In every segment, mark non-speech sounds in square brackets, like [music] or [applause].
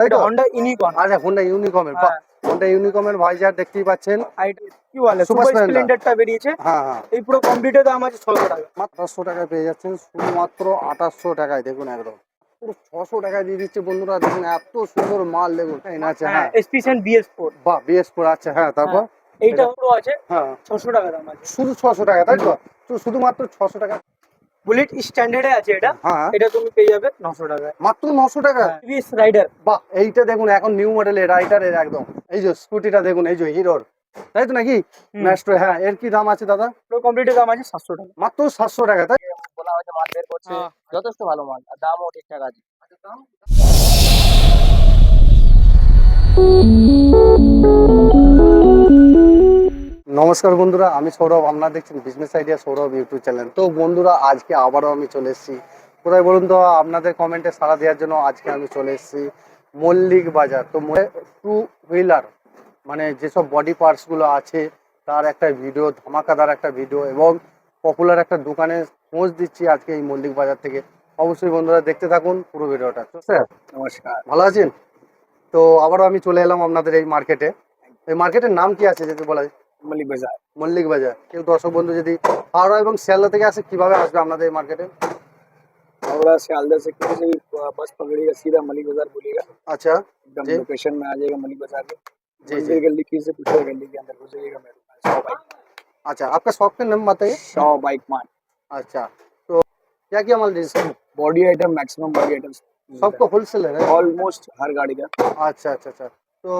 তাই এটা Honda unicorn আচ্ছা হোন্ডা ইউনিকমের বাহ। হোন্ডা ভাইজার দেখতেই পাচ্ছেন। কি বলে? সুপার স্প্লেন্ডারটা বেরিয়েছে। হ্যাঁ হ্যাঁ। এই পুরো কমপ্লিটের দাম আছে ছশো টাকা। মাত্র আঠাশশো টাকায় পেয়ে যাচ্ছেন শুধুমাত্র টাকায় দেখুন একদম। পুরো ছশো টাকায় দিয়ে দিচ্ছে বন্ধুরা দেখুন এত সুন্দর মাল দেখুন আছে হ্যাঁ। বাহ আচ্ছা হ্যাঁ তারপর? এইটা পুরো আছে হ্যাঁ। ছশো টাকা দাম আছে। শুধু ছশো টাকা তাই তো? তো শুধুমাত্র ছশো টাকা বুলেট স্ট্যান্ডার্ডে আছে এটা। হ্যাঁ। এটা তুমি পেয়ে যাবে নশো টাকায় মাত্র নশো টাকা? টিভিএস রাইডার বাহ এইটা দেখুন এখন নিউ মডেলের রাইটারের একদম। এই যে স্কুটিটা দেখুন এই যে হিরোর তাই তো নাকি? ম্যাস্ট্রো হ্যাঁ এর কি দাম আছে দাদা? কমপ্লিটের দাম আছে সাতশো টাকা। মাত্র সাতশো টাকা তাই? বলা হয়েছে মাল বের করছে। হ্যাঁ। যথেষ্ট ভালো মাল আর দামও ঠিকঠাক আছে। [laughs] নমস্কার বন্ধুরা আমি সৌরভ আপনারা দেখছেন business idea Sourav YouTube channel তো বন্ধুরা আজকে আবারও আমি চলে এসেছি। কোথায় বলুন তো আপনাদের কমেন্টে সাড়া দেওয়ার জন্য আজকে আমি চলে এসেছি মল্লিক বাজার। তো টু হুইলার মানে যেসব বডি পার্টসগুলো আছে তার একটা ভিডিও ধামাকাদার একটা ভিডিও এবং পপুলার একটা দোকানে খোঁজ দিচ্ছি আজকে এই মল্লিক বাজার থেকে। অবশ্যই বন্ধুরা দেখতে থাকুন পুরো ভিডিওটা। তো স্যার নমস্কার। ভালো আছেন? তো আবারও আমি চলে এলাম আপনাদের এই মার্কেটে এই মার্কেটের নাম কি আছে যদি বলা যায়? মল্লিক বাজার মল্লিক বাজার কেউ দর্শক বন্ধু যদি হাওড়া এবং শিয়ালদা থেকে আসে কিভাবে আসবে আপনাদের এই মার্কেটে हावड़ा से आलदा से किसी से भी बस पकड़िएगा सीधा मलिक बाजार बोलिएगा अच्छा एकदम जी। लोकेशन में आ जाएगा मलिक बाजार के जी मंदिर जी गली की से पूछिएगा गली के अंदर घुसेगा मेरे पास सौ बाइक अच्छा आपका शॉप का नाम बताइए सौ बाइक मान अच्छा तो क्या क्या माल दीजिए body item maximum body item सबको होलसेलर है ऑलमोस्ट हर गाड़ी का अच्छा अच्छा अच्छा तो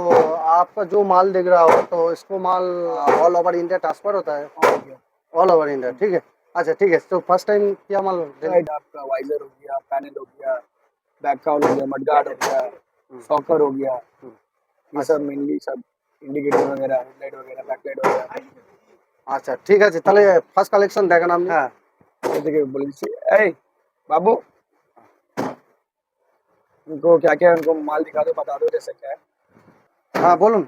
आपका जो माल दिख रहा हो तो इसको माल ऑल ओवर इंडिया ट्रांसफर होता है ऑल ओवर इंडिया ठीक है अच्छा ठीक है तो फर्स्ट टाइम क्या माल राइट आपका वाइजर हो गया पैनल हो गया बैक काउल हो गया मडगार्ड हो गया सॉकर हो गया ये सब मेनली सब इंडिकेटर वगैरह हेडलाइट वगैरह बैकलाइट वगैरह আচ্ছা ঠিক আছে তাহলে ফার্স্ট কালেকশন দেখান আপনি হ্যাঁ ये देखिए बोल दीजिए ए बाबू इनको क्या क्या इनको माल दिखा दो बता दो जैसे क्या है হ্যাঁ বলুন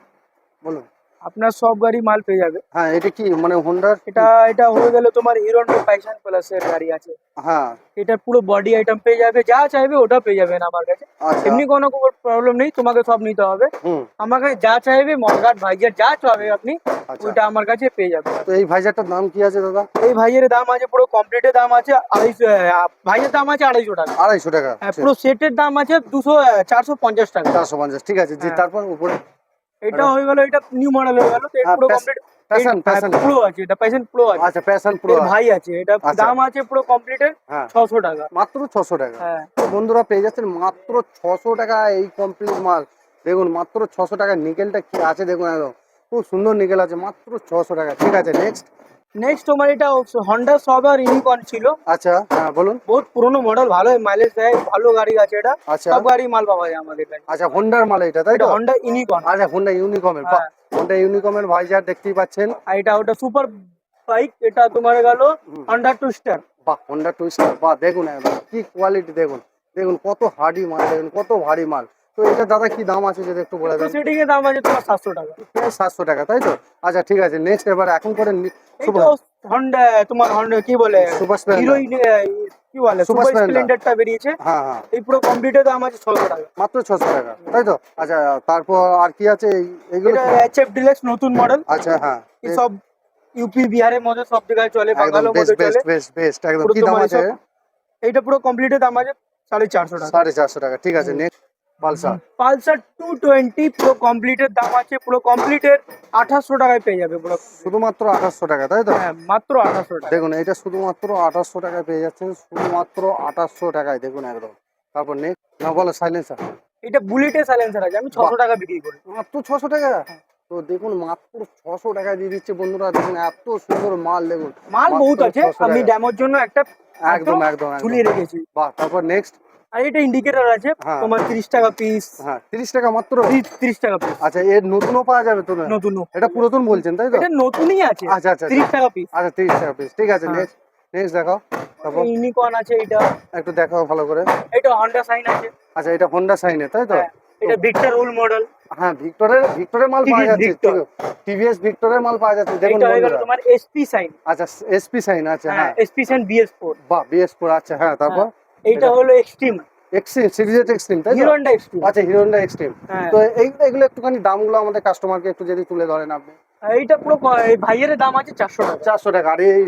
বলুন। আপনার সব গাড়ি মাল পেয়ে যাবে। হ্যাঁ এটা কি মানে হোন্ডার এটা এটা হয়ে গেল তোমার হিরো প্যাশন প্লাসের গাড়ি আছে। হ্যাঁ। এটা পুরো বডি আইটেম পেয়ে যাবে যা চাইবে ওটা পেয়ে যাবেন আমার কাছে। আচ্ছা। এমনি কোনো প্রবলেম নেই তোমাকে সব নিতে হবে। আমার কাছে যা চাইবে মডগার্ড ভাইজার যা চাইবে আপনি আচ্ছা। ওইটা আমার কাছে পেয়ে যাবেন তো এই ভাইজারটার দাম কি আছে দাদা? এই ভাইয়ের দাম আছে পুরো কমপ্লিটের দাম আছে আড়াইশো ভাইয়ের দাম আছে আড়াইশো টাকা। আড়াইশো টাকা হ্যাঁ, পুরো সেটের দাম আছে দুশো চারশো পঞ্চাশ টাকা। চারশো পঞ্চাশ ঠিক আছে। জি হ্যাঁ। তারপর উপরে এটা হয়ে গেল এটা নিউ মডেল হয়ে গেল তো হ্যাঁ, পুরো কমপ্লিট প্যাশন প্যাশন প্রো আছে এটা প্যাশন প্রো আছে। আচ্ছা প্যাশন প্রো ভাই আছে এটা আচ্ছা। দাম আছে পুরো কমপ্লিট হ্যাঁ। ছশো টাকা। মাত্র টাকা। হ্যাঁ। বন্ধুরা পেয়ে যাচ্ছেন মাত্র ছশো টাকা এই কমপ্লিট মাল। দেখুন মাত্র টাকা নিকেলটা কি আছে দেখুন একদম। খুব সুন্দর নিকেল আছে মাত্র ছশো টাকা। ঠিক আছে নেক্সট নেক্সট তোমার এটা হন্ডা সব আর ইউনিকর্ন ছিল। আচ্ছা হ্যাঁ বলুন। বহুত পুরনো মডেল ভালো মাইলেজ দেয় ভালো গাড়ি আছে এটা। আচ্ছা। সব গাড়ি মাল পাওয়া যায় আমাদের কাছে আচ্ছা হোন্ডার মাল এটা তাই তো? হন্ডা ইউনিকর্ন আচ্ছা হোন্ডা হ্যাঁ। হোন্ডা ইউনিকমের ভাইজার দেখতেই পাচ্ছেন। আর এটা ওটা সুপার বাইক এটা তোমার গেল। হন্ডা টুস্টার বাহ হোন্ডা টুইস্টার বাহ দেখুন কি কোয়ালিটি দেখুন। দেখুন কত হার্ডি মাল দেখুন কত ভারী মাল। তো এটা দাদা কি দাম আছে যদি একটু বলে দেন? সেটিং এর দাম আছে তোমার সাতশো টাকা। সাতশো টাকা তাই তো? আচ্ছা ঠিক আছে নেক্সট এবার এখন করে হন্ডা তোমার হন্ডা কি বলে? সুপার স্প্লেন্ডার কি বলে? Super সুপার স্প্লেন্ডারটা বেরিয়েছে। হ্যাঁ হ্যাঁ। এই পুরো কমপ্লিটের দাম আছে ছশো টাকা। মাত্র ছশো টাকা তাই তো? আচ্ছা তারপর আর কি আছে এই- এইগুলো? এটা কি? এইচএফ ডিলাক্স নতুন মডেল আচ্ছা হ্যাঁ। এই সব ইউপি বিহারের মধ্যে সব জায়গায় চলে একদম বেস্ট মধ্যে চলে। বেস্ট বেস্ট বেস্ট একদম কি দাম আছে? এইটা পুরো কমপ্লিটের দাম আছে সাড়ে চারশো টাকা। সাড়ে চারশো টাকা ঠিক আছে next Pulsar. Pulsar two twenty পুরো কমপ্লিটের দাম আছে পুরো কমপ্লিটের আঠাশশো টাকায় পেয়ে যাবে পুরো। শুধুমাত্র আঠাশশো টাকা তাই তো? হ্যাঁ মাত্র আঠাশশো টাকা। দেখুন এটা শুধুমাত্র আঠাশশো টাকায় পেয়ে যাচ্ছেন শুধুমাত্র আঠাশশো টাকায় দেখুন একদম। তারপর নেক্সট না বলো সাইলেন্সার এটা বুলেটের সাইলেন্সার আছে আমি ছশো টাকা বিক্রি করি। মাত্র ছশো টাকা? তো দেখুন মাত্র ছশো টাকায় দিয়ে দিচ্ছে বন্ধুরা দেখুন এত সুন্দর মাল দেখুন। মাল বহুত আছে আমি টাকা। ড্যামোর জন্য একটা একদম একদম একদম একদম। ঝুলিয়ে রেখেছি। বাহ তারপর নেক্সট আর এটা ইন্ডিকেটর আছে হ্যাঁ। তোমার তিরিশ টাকা পিস হ্যাঁ তিরিশ টাকা মাত্র? তিরিশ টাকা পিস আচ্ছা এর নতুনও পাওয়া যাবে তো? নতুন এটা পুরাতন বলছেন তাই তো? এটা নতুনই আছে। আচ্ছা আচ্ছা তিরিশ টাকা পিস আচ্ছা তিরিশ টাকা পিস ঠিক আছে হ্যাঁ। নেক্সট নেক্সট দেখাও। তারপর? ইউনিকর্ন আছে এটা একটু দেখাও ভালো করে। এটা হন্ডা সাইন আছে। আচ্ছা এটা হোন্ডা সাইনের তাই তো? হ্যাঁ, এটা ভিক্টর ওল মডেল হ্যাঁ ভিক্টরের ভিক্টরের মাল পাওয়া যাচ্ছে টিভিএস ভিক্টরের মাল পাওয়া যাচ্ছে দেখুন বন্ধুরা। তোমার এসপি সাইন আচ্ছা এসপি সাইন আছে হ্যাঁ। এসপি সাইন বিএস ফোর বাহ বিএস ফোর আচ্ছা হ্যাঁ তারপর? এইটা হলো এক্সট্রিম এক্সট্রিম সিরিজের এক্সট্রিম তাই হিরোন্ডা এক্সট্রিম আচ্ছা হিরোন্ডা এক্সট্রিম হ্যাঁ। তো এই এগুলো একটুখানি দামগুলো আমাদের কাস্টমারকে একটু যদি তুলে ধরেন আপনি। এইটা পুরো এই ভাইয়ের দাম আছে চারশো টাকা। চারশো টাকা আর এই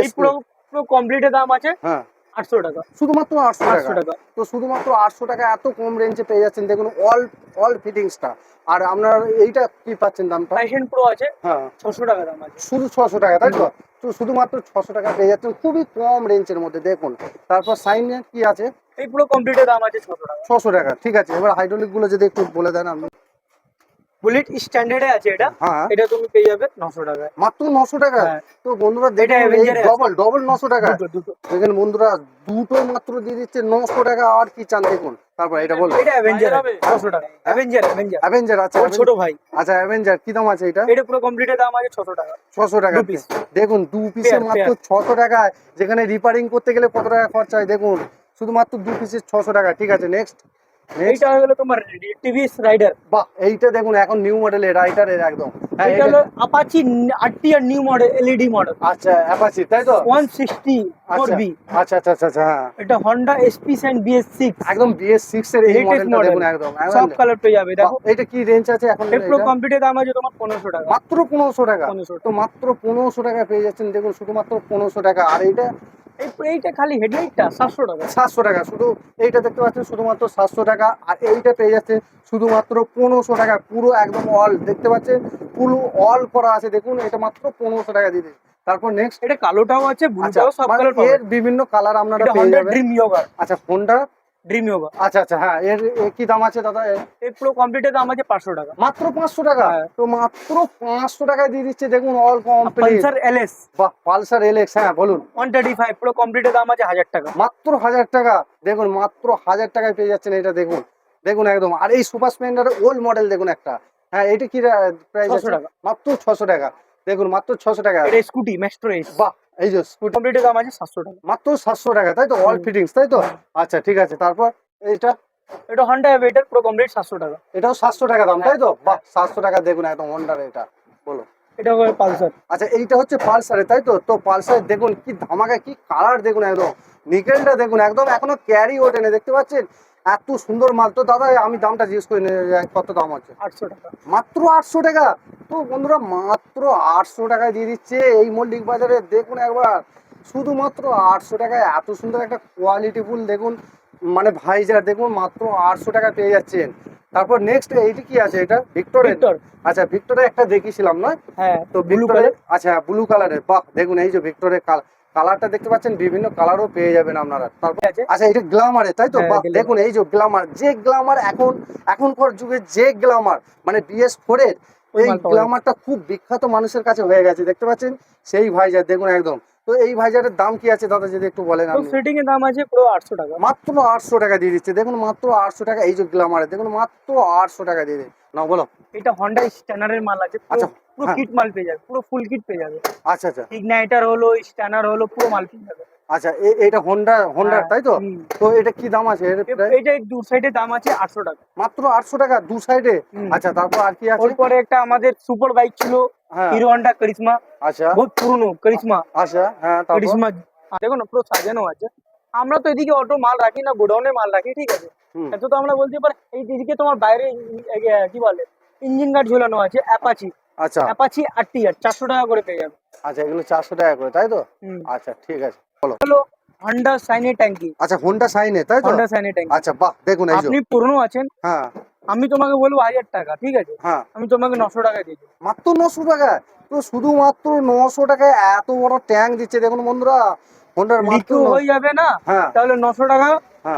এই পুরো পুরো কমপ্লিটের দাম আছে। হ্যাঁ। আটশো টাকা। শুধুমাত্র আটশো আটশো টাকা। তো শুধুমাত্র আটশো টাকা এত কম রেঞ্জে পেয়ে যাচ্ছেন। দেখুন অল অল ফিটিংসটা আর আপনার এইটা কি পাচ্ছেন দামটা? প্যাশন প্রো আছে। হ্যাঁ। ছশো টাকা দাম আছে। শুধু ছশো টাকা তাই তো? তো শুধুমাত্র ছশো টাকা পেয়ে যাচ্ছেন। খুবই কম রেঞ্জের মধ্যে দেখুন। তারপর সাইন কি আছে? এই পুরো কমপ্লিটের দাম আছে ছশো টাকা। ছশো টাকা ঠিক আছে। এবার হাইড্রোলিকগুলো যদি একটু বলে দেন আপনি। বুলেট স্ট্যান্ডার্ডে আছে এটা। হ্যাঁ। এটা তুমি পেয়ে যাবে নশো টাকায়। মাত্র নশো টাকা? হ্যাঁ। তো বন্ধুরা এটা। ডবল ডবল নশো টাকা। দেখেন বন্ধুরা দুটো মাত্র দিয়ে দিচ্ছে নশো টাকা। আর কি চান দেখুন? তারপর এটা বলো। এটা অ্যাভেঞ্জার ছশো টাকা। অ্যাভেঞ্জার অ্যাভেঞ্জার অ্যাভেঞ্জার ওর ছোট ভাই। আচ্ছা অ্যাভেঞ্জার কি দাম আছে এটা? এটা পুরো কমপ্লিটের দাম আছে ছশো টাকা। ছশো টাকা। দু piece। দেখুন দু পিসের মাত্র ছশো টাকায় যেখানে রিপেয়ারিং করতে গেলে কত টাকা খরচ হয়? দেখুন শুধুমাত্র দু পিসের ছশো টাকা। ঠিক আছে নেক্সট এইটা হয়ে গেলো তোমার টিভিএস রাইডার। বাহ এইটা দেখুন এখন নিউ মডেলের রাইটারের একদম। হ্যাঁ, এটা হলো আপাচি আটটি আর নিউ মডেল এলইডি মডেল আচ্ছা অ্যাপাচি তাই তো? ওয়ান সিক্সটি ফোর আচ্ছা আচ্ছা আচ্ছা আচ্ছা আচ্ছা হ্যাঁ। এটা Honda SP shine BS six একদম বিএস সিক্স এর এই মডেলটা দেখুন একদম সব কালার পেয়ে যাবে দেখো। এটা কি রেঞ্জ আছে এখন এর পুরো দাম আছে তোমার পনেরোশো টাকা। মাত্র পনেরোশো টাকা। 1500 তো মাত্র পনেরোশো টাকা পেয়ে যাচ্ছেন দেখুন শুধুমাত্র পনেরোশো টাকা। আর এইটা এই এইটা খালি হেডলাইটটা সাতশো টাকা। সাতশো টাকা শুধু এইটা দেখতে পাচ্ছেন শুধুমাত্র সাতশো টাকা আর এইটা পেয়ে যাচ্ছে শুধুমাত্র পনেরোশো টাকা পুরো একদম অল দেখতে পাচ্ছেন? পুরো অল করা আছে দেখুন এটা মাত্র পনেরোশো টাকা দিতে তারপর নেক্সট এটা কালোটাও আছে আচ্ছা ব্লুটাও সব মানে কালারের বিভিন্ন কালার আপনারা পেয়ে যাবেন। আচ্ছা ফোনটা ড্রিম ইয়োগা আচ্ছা আচ্ছা হ্যাঁ এর কি দাম আছে দাদা? এর? পুরো কমপ্লিটের দাম আছে পাঁচশো টাকা। মাত্র পাঁচশো টাকা? হ্যাঁ। তো মাত্র পাঁচশো টাকায় দিয়ে দিচ্ছে দেখুন অল কমপ্লিট পালসার এলএস বাহ পালসার এলএক্স হ্যাঁ বলুন। ওয়ান থার্টি ফাইভ পুরো কমপ্লিটের দাম আছে হাজার টাকা। মাত্র হাজার টাকা? দেখুন মাত্র হাজার টাকায় পেয়ে যাচ্ছেন এটা দেখুন। দেখুন একদম। আর এই সুপার স্প্লেন্ডার ওল্ড মডেল দেখুন একটা। হ্যাঁ এটা কি প্রাইস 600 আছে? টাকা। মাত্র ছশো টাকা। দেখুন মাত্র ছশো টাকা। এটা স্কুটি ম্যাস্ট্রো বাহ এই যে স্কুটি কমপ্লিটের দাম আছে সাতশো টাকা। মাত্র সাতশো টাকা তাই তো? অল ফিটিংস তাই তো? আচ্ছা ঠিক আছে তারপর এইটা? এটা হন্ডা এভিটার পুরো কমপ্লিট সাতশো টাকা। এটাও সাতশো টাকা দাম তাই তো? হ্যাঁ। বাহ সাতশো টাকা দেখুন একদম হন্ডার এটা বলো। এটা হবে পালসার। আচ্ছা এইটা হচ্ছে পালসারে তাই তো? তো পালসার দেখুন কি ধামাকা কি কালার দেখুন একদম। নিকেলটা দেখুন একদম এখনও ক্যারি ওঠেনি দেখতে পাচ্ছেন? এত সুন্দর মাল। তো দাদা আমি দামটা জিজ্ঞেস করে কত দাম হচ্ছে আটশো টাকা। মাত্র আটশো টাকা? তো বন্ধুরা মাত্র আটশো টাকায় দিয়ে দিচ্ছে এই মল্লিক বাজারে। দেখুন একবার শুধুমাত্র আটশো টাকায়। এত সুন্দর একটা কোয়ালিটি ফুল দেখুন। মানে ভাইজার দেখুন মাত্র আটশো টাকা পেয়ে যাচ্ছেন। তারপর নেক্সট এইটা কি আছে এটা? ভিক্টর আচ্ছা ভিক্টোরে একটা দেখিয়েছিলাম না হ্যাঁ তো ব্লু ভিক্টোরের আচ্ছা ব্লু কালারের বাহ দেখুন এই যে ভিক্টোরের কালারটা দেখতে পাচ্ছেন বিভিন্ন কালারও পেয়ে যাবেন আপনারা। তারপর আচ্ছা এটা গ্লামারে তাই তো? হ্যাঁ। দেখুন এই যে গ্লামার যে গ্লামার এখন এখনকার যুগে যে গ্লামার মানে বিএস ফোরের ওই এই গ্লামারটা খুব বিখ্যাত মানুষের কাছে হয়ে গেছে দেখতে পাচ্ছেন? সেই ভাইজার দেখুন একদম। তো এই ভাইজারের দাম কি আছে দাদা যদি একটু বলেন আপনি? ফিটিং এর দাম আছে পুরো আটশো টাকা। মাত্র আটশো টাকা দিয়ে দিচ্ছে দেখুন মাত্র আটশো টাকা এই যে গ্লামারে দেখুন মাত্র আটশো টাকা দিয়ে দিন না বলো। এটা হন্ডা স্ট্যানারের মাল আছে পুরো আচ্ছা, পুরো হ্যাঁ। কিট মাল পেয়ে যাবে পুরো ফুল কিট পেয়ে যাবে। আচ্ছা আচ্ছা। ইগনাইটার হলো স্ট্যানার হলো পুরো মাল পেয়ে যাবে। আচ্ছা এটা হোন্ডা হোন্ডার হ্যাঁ, তাই তো? তো এটা কি দাম আছে? এর এ- প্রায়? এইটা এই দু সাইডে দাম আছে আটশো টাকা। মাত্র আটশো টাকা দু সাইডে। আচ্ছা তারপর আর কি আছে? ওরপরে একটা আমাদের সুপার বাইক ছিল হিরো হন্ডা করিশ্মা আচ্ছা। বহুত পুরনো করিশ্মা আচ্ছা হ্যাঁ তারপর? করিশ্মা দেখো না পুরো সাজানো আছে। আমরা তো এদিকে অটো মাল রাখি না গোডাউনে মাল রাখি ঠিক আছে। এত তো আমরা বলতে পারি এই দিকে তোমার বাইরে কি বলে? ইঞ্জিন গার্ড ঝোলানো আছে অ্যাপাচি আচ্ছা। অ্যাপাচি আর টিয়ার চারশো টাকা করে পেয়ে যাবে। আচ্ছা এগুলো চারশো টাকা করে তাই তো? আচ্ছা ঠিক আছে বলো। হলো হন্ডা সাইনে ট্যাঙ্কি আচ্ছা হোন্ডা সাইনে তাই তো? হন্ডা সাইনে ট্যাঙ্কি আচ্ছা বাহ দেখুন এই যে। আপনি পুরনো আছেন হ্যাঁ। আমি তোমাকে বলব হাজার টাকা ঠিক আছে? হ্যাঁ। আমি তোমাকে নশো টাকায় দিয়ে দেবো। মাত্র নশো টাকা? তো শুধুমাত্র নশো টাকায় এত বড় ট্যাঙ্ক দিচ্ছে দেখুন বন্ধুরা হোন্ডার মাত্র হয়ে যাবে না? হ্যাঁ। তাহলে নশো টাকা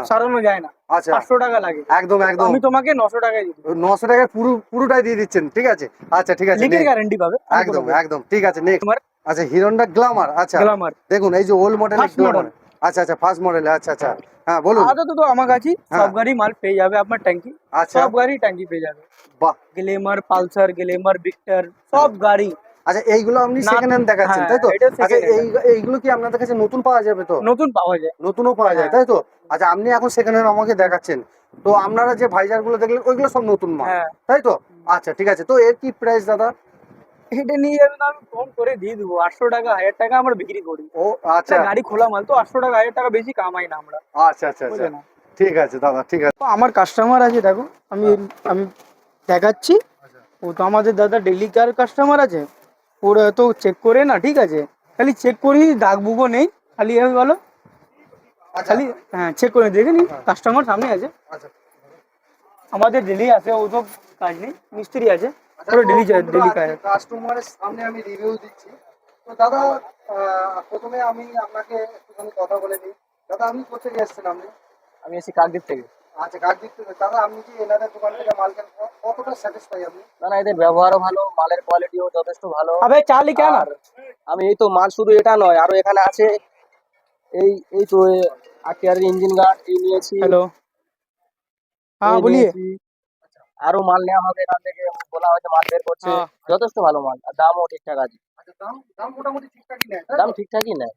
সারানো যায় না। আচ্ছা। পাঁচশো টাকা লাগে। একদম একদম। আমি তোমাকে নশো টাকায় দিয়ে দেবো। নশো টাকায় পুরো পুরোটাই দিয়ে দিচ্ছেন ঠিক আছে? আচ্ছা ঠিক আছে লিখে next। গ্যারান্টি পাবে। একদম একদম ঠিক আছে নেক্সট তোমার আচ্ছা হিরোন্ডা গ্লামার আচ্ছা। গ্লামার দেখুন এই যে ওল্ড মডেলের First গ্লামার model। আচ্ছা আচ্ছা ফার্স্ট মডেল আচ্ছা আচ্ছা। হ্যাঁ বলুন। আদত তো আমার কাছে হ্যাঁ। সব গাড়ি মাল পেয়ে যাবে আপনার ট্যাঙ্কি আচ্ছা। সব গাড়ি ট্যাঙ্কি পেয়ে যাবে। বাহ। গ্লেমার পালসার গ্লেমার ভিক্টর সব গাড়ি। আচ্ছা এইগুলো আপনি না- সেকেন্ড হ্যান্ড দেখাচ্ছেন হ্যাঁ, তাই তো? আচ্ছা এই এইগুলো কি আপনাদের কাছে নতুন পাওয়া যাবে তো? নতুন পাওয়া যায়। নতুনও পাওয়া যায় হ্যাঁ। তাই তো? আচ্ছা আপনি এখন সেকেন্ড হ্যান্ড আমাকে দেখাচ্ছেন। তো আপনারা যে ভাইজারগুলো দেখলেন ওইগুলো সব নতুন মাল হ্যাঁ। তাই তো? আচ্ছা ঠিক আছে। তো এর কি প্রাইস দাদা? এটা নিয়ে যাবেন আমি ফোন করে দিয়ে দেবো। আটশো টাকা হাজার টাকা আমরা বিক্রি করি। ও আচ্ছা। গাড়ি খোলা মাল তো আটশো টাকা হাজার টাকা বেশি কামাই না আমরা। আচ্ছা আচ্ছা আচ্ছা। ঠিক আছে দাদা ঠিক আছে। আমার কাস্টমার আছে দেখো আমি আমি দেখাচ্ছি। ও তো আমাদের দাদা ডেলিকার কাস্টমার আছে। ওরা তো চেক করে না ঠিক আছে? খালি চেক করি দাগ বুকও নেই খালি এভাবে বলো। খালি হ্যাঁ চেক করে দেখে নি কাস্টমার সামনে আছে। আচ্ছা। আমাদের ডেলি আছে ও তো কাজ নেই মিস্ত্রি আছে। পুরো ডেলি ডেলি কাজ। কাস্টমারের সামনে আমি রিভিউ দিচ্ছি। তো দাদা আহ, প্রথমে আমি আপনাকে একটুখানি কথা বলে নিই। দাদা আপনি কোথা থেকে এসেছেন আপনি আমি এসেছি কাকদ্বীপ থেকে। আচ্ছা দাদা আপনি যে এনাদের দোকান থেকে মাল কেন কতটা স্যাটিসফাই আপনি? না না এদের ব্যবহারও ভালো মালের কোয়ালিটিও যথেষ্ট ভালো। আবে চালি কেন? আর আমি এই তো মাল শুধু এটা নয় আরও এখানে আছে এই এই তো আটিয়ার ইঞ্জিন গার্ড এই নিয়েছি। হ্যালো হ্যাঁ বলিয়ে। আরও মাল নেওয়া হবে এখান থেকে বলা হয়েছে মাল বের করছে। হ্যাঁ। যথেষ্ট ভালো মাল আর দামও ঠিকঠাক আছে। আচ্ছা দাম দাম মোটামুটি ঠিকঠাকই নেয় দাম ঠিকঠাকই নেয়।